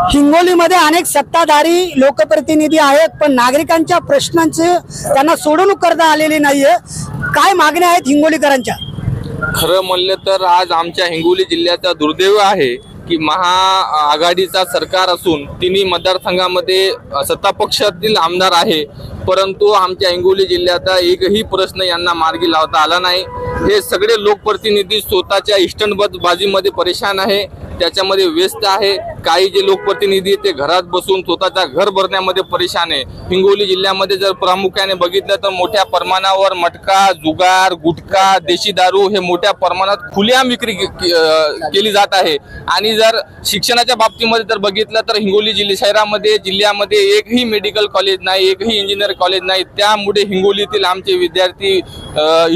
हिंगोलीमध्ये अनेक सत्ताधारी लोकप्रतिनिधी आहेत पण नागरिकांच्या प्रश्नांचे त्यांना सोडवणूक करता आलेली नाहीये. काय मागण्या आहेत हिंगोलीकरांच्या? खरं म्हणलं तर आज आमच्या हिंगोली जिल्ह्याचा दुर्दैव आहे की महाआघाडीचा सरकार असून तिन्ही मतदारसंघामध्ये सत्तापक्षातील सत्ता पक्षातील आमदार आहे. परंतु आमच्या हिंगोली जिल्ह्याचा एकही प्रश्न यांना मार्गी लावता आला नाही. हे सगळे लोकप्रतिनिधी स्वतःच्या इष्टनबद्ध बाजीमध्ये परेशान आहे. त्याच्यामध्ये व्यस्त आहे. काही जे लोकप्रतिनिधी ते घरात बसून स्वतःचा घर भरण्यामध्ये परेशान आहे. हिंगोली जिल्ह्यामध्ये जर प्रामुख्याने बघितलं तर मोठ्या प्रमाणावर मटका जुगार गुटखा देशी दारू हे मोठ्या प्रमाणात खुलेआम विक्री के- केली जात आहे. आणि जर शिक्षणाच्या बाबतीमध्ये जर बघितलं तर हिंगोली जिल्हा शहरामध्ये जिल्ह्यामध्ये एकही मेडिकल कॉलेज नाही एकही इंजिनियर कॉलेज नाही. त्यामुळे हिंगोलीतील आमचे विद्यार्थी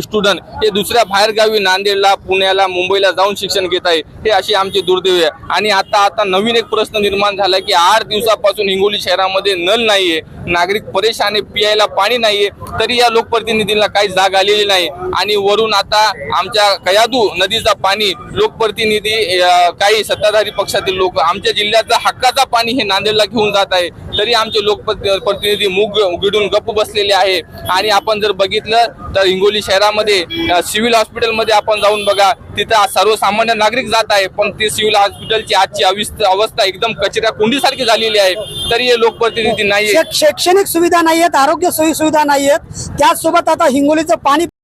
स्टुडंट हे दुसऱ्या बाहेरगावी नांदेडला पुण्याला मुंबईला जाऊन शिक्षण घेत आहे. हे अशी आमची दुर्दैव आहे. आणि आता आता नवीन एक प्रश्न निर्माण झाला की आठ दिवसापासून हिंगोली शहरामध्ये नल नाहीये नागरिक परेशान आहे पियायला पाणी नाहीये तरी या लोकप्रतिनिधींना काही जाग आलेली नाही. आणि वरून आता आमच्या कयादू नदीचा पाणी लोकप्रतिनिधी काही सत्ताधारी पक्षातील लोक आमच्या जिल्ह्याचा हक्काचा पाणी हे नांदेडला घेऊन जात आहे. तरी आमचे लोकप्रतिनिधी मुग उघडून गप्प बसलेले आहे. आणि आपण जर बघितलं तर हिंगोली शहरामध्ये सिव्हिल हॉस्पिटलमध्ये आपण जाऊन बघा तिथं सर्वसामान्य नागरिक जात आहे. पण ती सिव्हिल हॉस्पिटलची आजची अवस्था एकदम कचऱ्या कुंडीसारखी झालेली आहे. तरी हे लोकप्रतिनिधी नाही शैक्षणिक सुविधा नाही आहेत आरोग्य सोयी सुविधा नाही आहेत त्याचसोबत आता हिंगोलीचं पाणी